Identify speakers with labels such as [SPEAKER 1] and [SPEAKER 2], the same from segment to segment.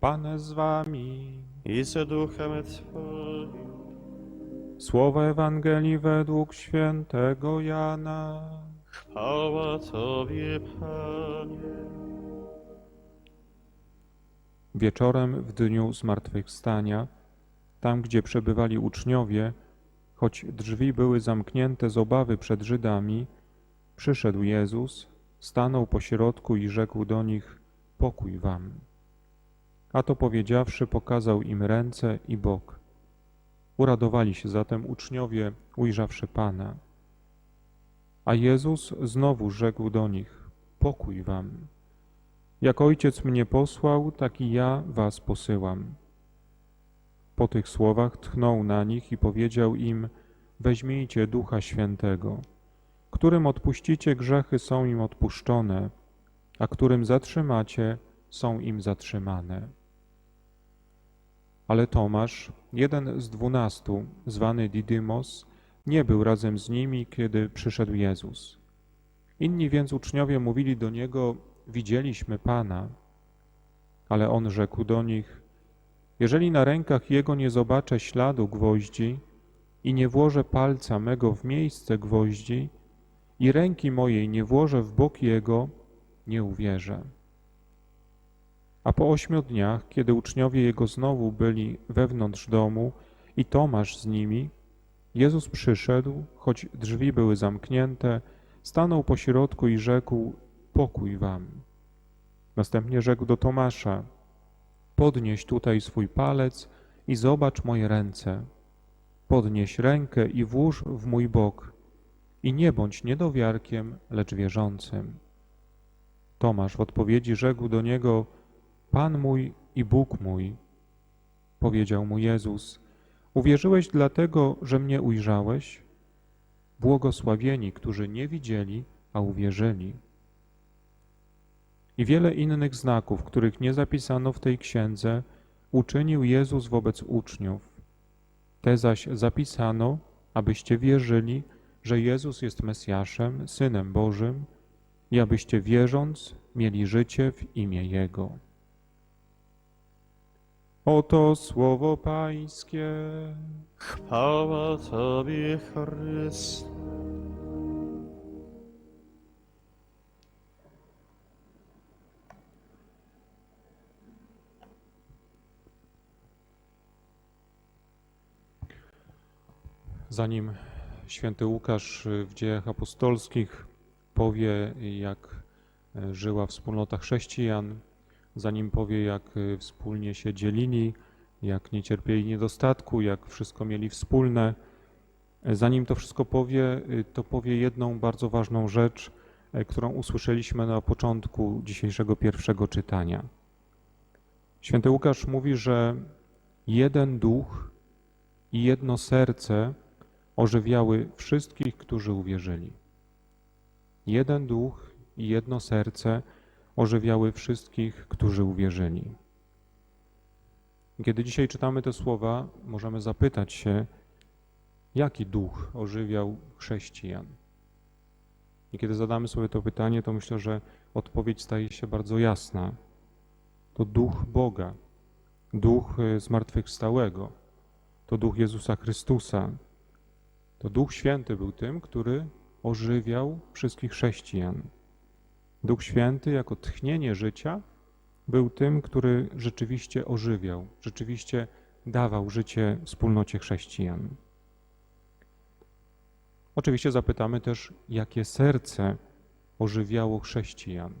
[SPEAKER 1] Pan z wami.
[SPEAKER 2] i z duchem Twoim.
[SPEAKER 1] Słowa Ewangelii według świętego Jana.
[SPEAKER 2] Chwała Tobie, Panie.
[SPEAKER 1] Wieczorem w dniu zmartwychwstania, tam gdzie przebywali uczniowie, choć drzwi były zamknięte z obawy przed Żydami, przyszedł Jezus, stanął pośrodku i rzekł do nich: Pokój wam. A to powiedziawszy, pokazał im ręce i bok. Uradowali się zatem uczniowie, ujrzawszy Pana. A Jezus znowu rzekł do nich: Pokój wam. Jak ojciec mnie posłał, tak i ja was posyłam. Po tych słowach tchnął na nich i powiedział im: Weźmijcie ducha świętego. Którym odpuścicie grzechy, są im odpuszczone, a którym zatrzymacie, są im zatrzymane. Ale Tomasz, jeden z dwunastu, zwany Didymos, nie był razem z nimi, kiedy przyszedł Jezus. Inni więc uczniowie mówili do niego: Widzieliśmy Pana. Ale on rzekł do nich: Jeżeli na rękach jego nie zobaczę śladu gwoździ i nie włożę palca mego w miejsce gwoździ i ręki mojej nie włożę w bok jego, nie uwierzę. A po ośmiu dniach, kiedy uczniowie jego znowu byli wewnątrz domu i Tomasz z nimi, Jezus przyszedł, choć drzwi były zamknięte, stanął pośrodku i rzekł: Pokój wam. Następnie rzekł do Tomasza: Podnieś tutaj swój palec i zobacz moje ręce. Podnieś rękę i włóż w mój bok. I nie bądź niedowiarkiem, lecz wierzącym. Tomasz w odpowiedzi rzekł do niego: Pan mój i Bóg mój. Powiedział mu Jezus: Uwierzyłeś dlatego, że mnie ujrzałeś? Błogosławieni, którzy nie widzieli, a uwierzyli. I wiele innych znaków, których nie zapisano w tej księdze, uczynił Jezus wobec uczniów. Te zaś zapisano, abyście wierzyli, że Jezus jest Mesjaszem, Synem Bożym, i abyście wierząc mieli życie w imię Jego. Oto słowo Pańskie.
[SPEAKER 2] Chwała Tobie, Chryste.
[SPEAKER 1] Zanim święty Łukasz w dziejach apostolskich powie, jak żyła wspólnota chrześcijan, zanim powie, jak e, wspólnie się dzielili, jak nie cierpieli niedostatku, jak wszystko mieli wspólne, e, zanim to wszystko powie, e, to powie jedną bardzo ważną rzecz, e, którą usłyszeliśmy na początku dzisiejszego pierwszego czytania. Święty Łukasz mówi, że jeden duch i jedno serce ożywiały wszystkich, którzy uwierzyli. Jeden duch i jedno serce ożywiały wszystkich, którzy uwierzyli. Kiedy dzisiaj czytamy te słowa, możemy zapytać się, jaki duch ożywiał chrześcijan. I kiedy zadamy sobie to pytanie, to myślę, że odpowiedź staje się bardzo jasna. To duch Boga, duch y, zmartwychwstałego, to duch Jezusa Chrystusa, to Duch Święty był tym, który ożywiał wszystkich chrześcijan. Duch Święty jako tchnienie życia był tym, który rzeczywiście ożywiał, rzeczywiście dawał życie wspólnocie chrześcijan. Oczywiście zapytamy też, jakie serce ożywiało chrześcijan.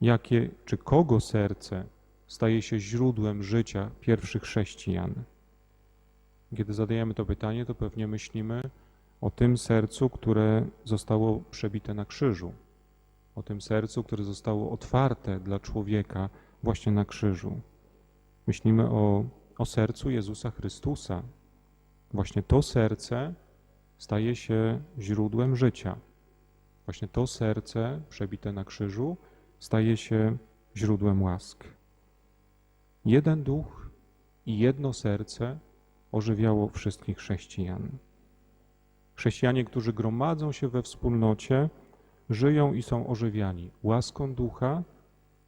[SPEAKER 1] Jakie, czy kogo serce staje się źródłem życia pierwszych chrześcijan? Kiedy zadajemy to pytanie, to pewnie myślimy o tym sercu, które zostało przebite na krzyżu, o tym sercu, które zostało otwarte dla człowieka właśnie na krzyżu. Myślimy o, o sercu Jezusa Chrystusa. Właśnie to serce staje się źródłem życia. Właśnie to serce przebite na krzyżu staje się źródłem łask. Jeden duch i jedno serce ożywiało wszystkich chrześcijan. Chrześcijanie, którzy gromadzą się we wspólnocie, żyją i są ożywiani łaską ducha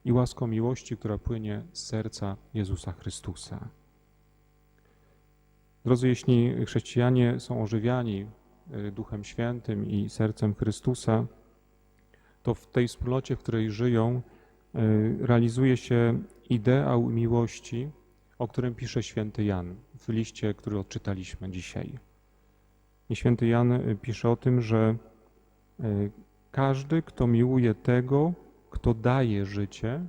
[SPEAKER 1] i łaską miłości, która płynie z serca Jezusa Chrystusa. Drodzy, jeśli chrześcijanie są ożywiani y, Duchem Świętym i sercem Chrystusa, to w tej wspólnocie, w której żyją, y, realizuje się ideał miłości, o którym pisze święty Jan w liście, który odczytaliśmy dzisiaj. I święty Jan y, pisze o tym, że każdy, kto miłuje tego, kto daje życie,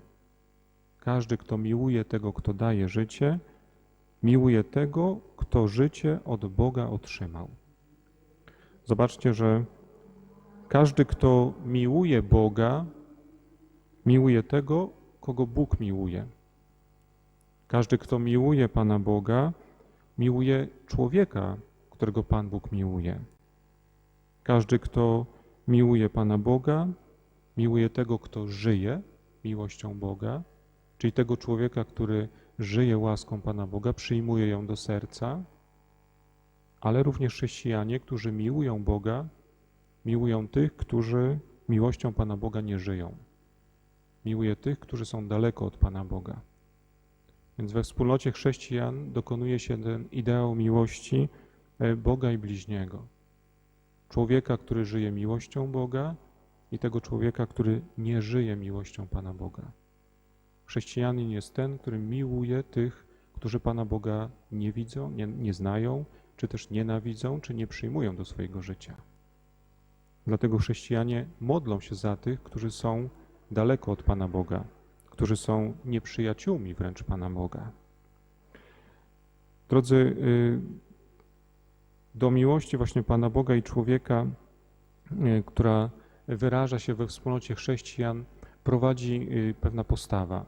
[SPEAKER 1] każdy, kto miłuje tego, kto daje życie, miłuje tego, kto życie od Boga otrzymał. Zobaczcie, że każdy, kto miłuje Boga, miłuje tego, kogo Bóg miłuje. Każdy, kto miłuje Pana Boga, miłuje człowieka, którego Pan Bóg miłuje. Każdy, kto miłuje Pana Boga, miłuje tego, kto żyje miłością Boga, czyli tego człowieka, który żyje łaską Pana Boga, przyjmuje ją do serca, ale również chrześcijanie, którzy miłują Boga, miłują tych, którzy miłością Pana Boga nie żyją. Miłuje tych, którzy są daleko od Pana Boga. Więc we wspólnocie chrześcijan dokonuje się ten ideał miłości e, Boga i bliźniego. Człowieka, który żyje miłością Boga i tego człowieka, który nie żyje miłością Pana Boga. Chrześcijanin jest ten, który miłuje tych, którzy Pana Boga nie widzą, nie, nie znają, czy też nienawidzą, czy nie przyjmują do swojego życia. Dlatego chrześcijanie modlą się za tych, którzy są daleko od Pana Boga, którzy są nieprzyjaciółmi wręcz Pana Boga. Drodzy, y, do miłości właśnie Pana Boga i człowieka, y, która wyraża się we wspólnocie chrześcijan, prowadzi y, pewna postawa.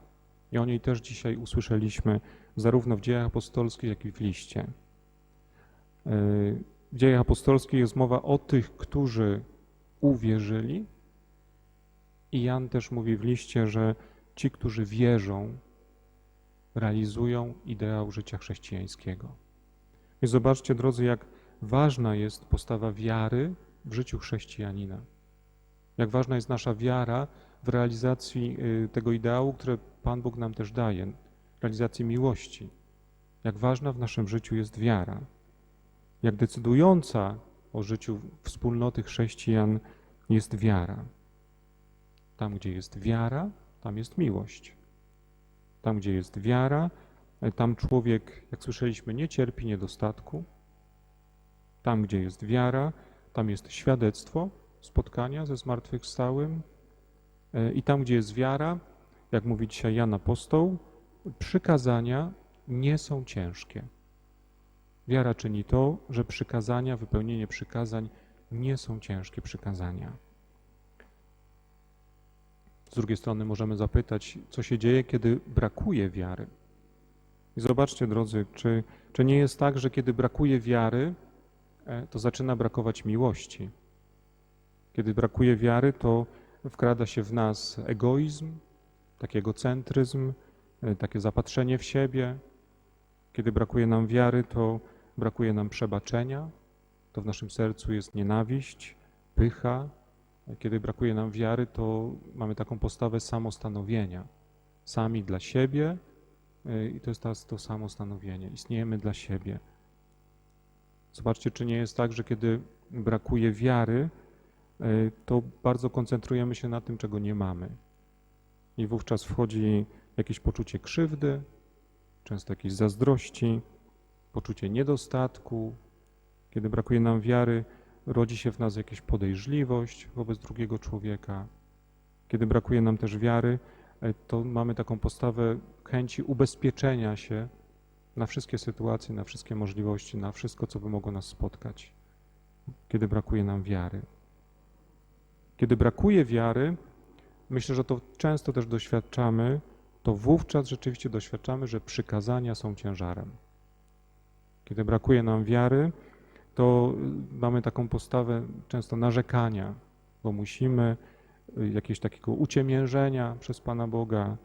[SPEAKER 1] I o niej też dzisiaj usłyszeliśmy zarówno w dziejach apostolskich, jak i w liście. W dziejach apostolskich jest mowa o tych, którzy uwierzyli, i Jan też mówi w liście, że ci, którzy wierzą, realizują ideał życia chrześcijańskiego. I zobaczcie, drodzy, jak ważna jest postawa wiary w życiu chrześcijanina. Jak ważna jest nasza wiara w realizacji y, tego ideału, które Pan Bóg nam też daje, realizacji miłości. Jak ważna w naszym życiu jest wiara. Jak decydująca o życiu wspólnoty chrześcijan jest wiara. Tam, gdzie jest wiara, tam jest miłość. Tam, gdzie jest wiara, tam człowiek, jak słyszeliśmy, nie cierpi niedostatku. Tam, gdzie jest wiara, tam jest świadectwo spotkania ze zmartwychwstałym. I tam, gdzie jest wiara, jak mówi dzisiaj Jan Apostoł, przykazania nie są ciężkie. Wiara czyni to, że przykazania, wypełnienie przykazań nie są ciężkie przykazania. Z drugiej strony możemy zapytać, co się dzieje, kiedy brakuje wiary. I zobaczcie, drodzy, czy, czy nie jest tak, że kiedy brakuje wiary, e, to zaczyna brakować miłości. Kiedy brakuje wiary, to wkrada się w nas egoizm, taki egocentryzm, e, takie zapatrzenie w siebie. Kiedy brakuje nam wiary, to brakuje nam przebaczenia, to w naszym sercu jest nienawiść, pycha, kiedy brakuje nam wiary, to mamy taką postawę samostanowienia. Sami dla siebie i to jest to, to samostanowienie. Istniejemy dla siebie. Zobaczcie, czy nie jest tak, że kiedy brakuje wiary, y, to bardzo koncentrujemy się na tym, czego nie mamy. I wówczas wchodzi jakieś poczucie krzywdy, często jakieś zazdrości, poczucie niedostatku. Kiedy brakuje nam wiary, rodzi się w nas jakaś podejrzliwość wobec drugiego człowieka. Kiedy brakuje nam też wiary, e, to mamy taką postawę chęci ubezpieczenia się na wszystkie sytuacje, na wszystkie możliwości, na wszystko, co by mogło nas spotkać. Kiedy brakuje nam wiary. Kiedy brakuje wiary, myślę, że to często też doświadczamy, to wówczas rzeczywiście doświadczamy, że przykazania są ciężarem. Kiedy brakuje nam wiary, to mamy taką postawę często narzekania, bo musimy y, jakiegoś takiego uciemiężenia przez Pana Boga.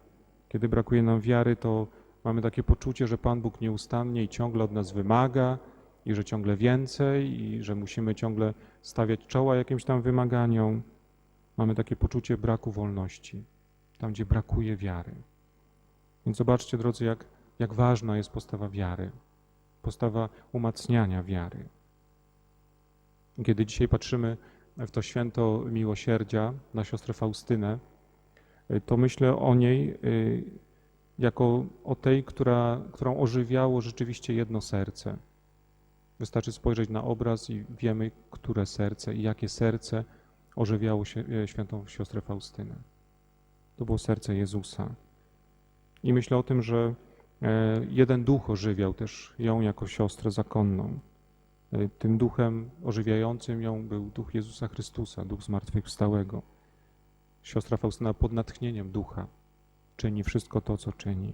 [SPEAKER 1] Kiedy brakuje nam wiary, to mamy takie poczucie, że Pan Bóg nieustannie i ciągle od nas wymaga i że ciągle więcej i że musimy ciągle stawiać czoła jakimś tam wymaganiom. Mamy takie poczucie braku wolności. tam gdzie brakuje wiary. Więc zobaczcie, drodzy, jak, jak ważna jest postawa wiary, postawa umacniania wiary. Kiedy dzisiaj patrzymy w to święto miłosierdzia na siostrę Faustynę, to myślę o niej y, jako o tej, która, którą ożywiało rzeczywiście jedno serce. Wystarczy spojrzeć na obraz i wiemy, które serce i jakie serce ożywiało się, e, świętą siostrę Faustynę. To było serce Jezusa. I myślę o tym, że e, jeden duch ożywiał też ją jako siostrę zakonną. E, Tym duchem ożywiającym ją był duch Jezusa Chrystusa, duch zmartwychwstałego. Siostra Faustyna pod natchnieniem ducha czyni wszystko to, co czyni.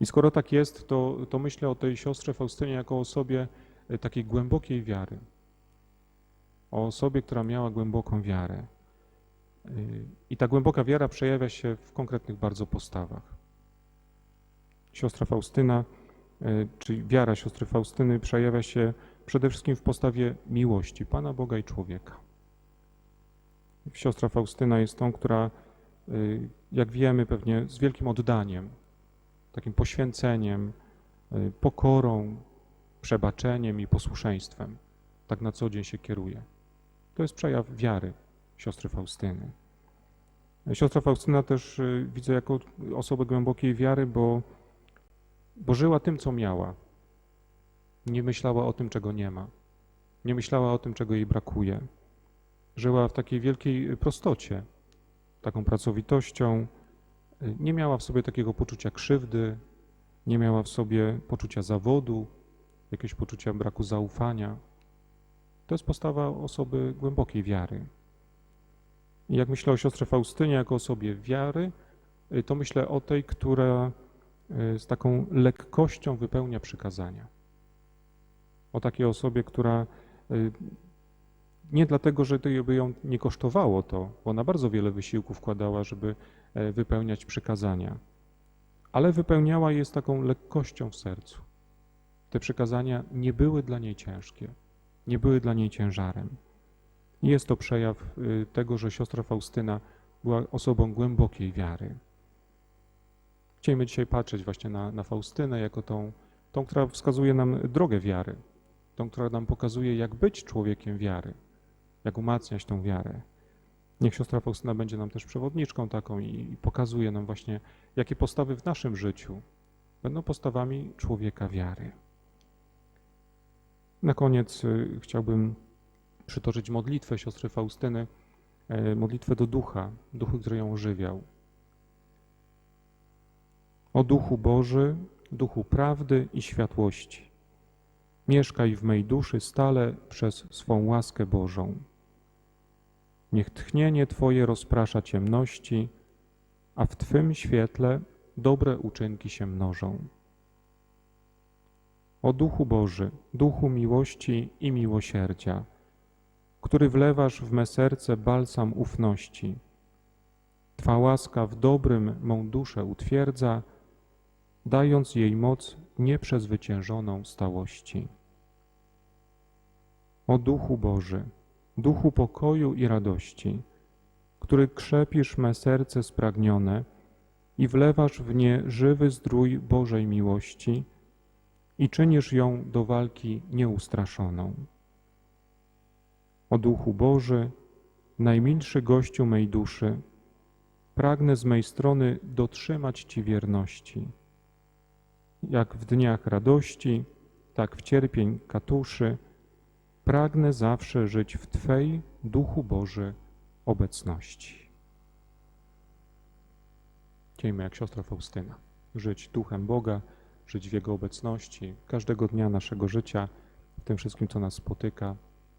[SPEAKER 1] I skoro tak jest, to, to myślę o tej siostrze Faustynie jako osobie e, takiej głębokiej wiary. O osobie, która miała głęboką wiarę. Y, I ta głęboka wiara przejawia się w konkretnych bardzo postawach. Siostra Faustyna, y, czyli wiara siostry Faustyny przejawia się przede wszystkim w postawie miłości Pana Boga i człowieka. Siostra Faustyna jest tą, która, jak wiemy, pewnie z wielkim oddaniem, takim poświęceniem, y, pokorą, przebaczeniem i posłuszeństwem tak na co dzień się kieruje. To jest przejaw wiary siostry Faustyny. Siostra Faustyna też y, widzę jako osobę głębokiej wiary, bo, bo żyła tym, co miała. Nie myślała o tym, czego nie ma. Nie myślała o tym, czego jej brakuje. Żyła w takiej wielkiej prostocie, taką pracowitością. Y, Nie miała w sobie takiego poczucia krzywdy, nie miała w sobie poczucia zawodu, jakiegoś poczucia braku zaufania. To jest postawa osoby głębokiej wiary. I jak myślę o siostrze Faustynie jako osobie wiary, y, to myślę o tej, która y, z taką lekkością wypełnia przykazania. O takiej osobie, która nie dlatego, że to by ją nie kosztowało to, bo ona bardzo wiele wysiłku wkładała, żeby e, wypełniać przykazania, ale wypełniała je z taką lekkością w sercu. Te przykazania nie były dla niej ciężkie, nie były dla niej ciężarem. I Jest to przejaw y, tego, że siostra Faustyna była osobą głębokiej wiary. Chcielibyśmy dzisiaj patrzeć właśnie na, na Faustynę jako tą, tą, która wskazuje nam drogę wiary, tą, która nam pokazuje, jak być człowiekiem wiary, jak umacniać tą wiarę. Niech siostra Faustyna będzie nam też przewodniczką taką i, pokazuje nam właśnie, jakie postawy w naszym życiu będą postawami człowieka wiary. Na koniec y, chciałbym przytoczyć modlitwę siostry Faustyny, e, modlitwę do ducha, duchu, który ją ożywiał. O duchu Boży, duchu prawdy i światłości, mieszkaj w mej duszy stale przez swą łaskę Bożą. Niech tchnienie Twoje rozprasza ciemności, a w Twym świetle dobre uczynki się mnożą. O Duchu Boży, Duchu miłości i miłosierdzia, który wlewasz w me serce balsam ufności. Twa łaska w dobrym mą duszę utwierdza, dając jej moc nieprzezwyciężoną stałości. O Duchu Boży, Duchu pokoju i radości, który krzepisz me serce spragnione i wlewasz w nie żywy zdrój Bożej miłości i czynisz ją do walki nieustraszoną. O Duchu Boży, najmilszy gościu mej duszy, pragnę z mej strony dotrzymać Ci wierności. Jak w dniach radości, tak w cierpień katuszy, pragnę zawsze żyć w Twej, Duchu Boży, obecności. Chciejmy jak siostra Faustyna, żyć Duchem Boga, żyć w Jego obecności każdego dnia naszego życia, w tym wszystkim, co nas spotyka.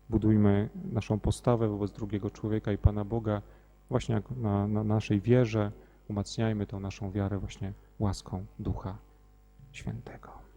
[SPEAKER 1] Budujmy naszą postawę wobec drugiego człowieka i Pana Boga właśnie na, na naszej wierze. Umacniajmy tą naszą wiarę właśnie łaską Ducha Świętego.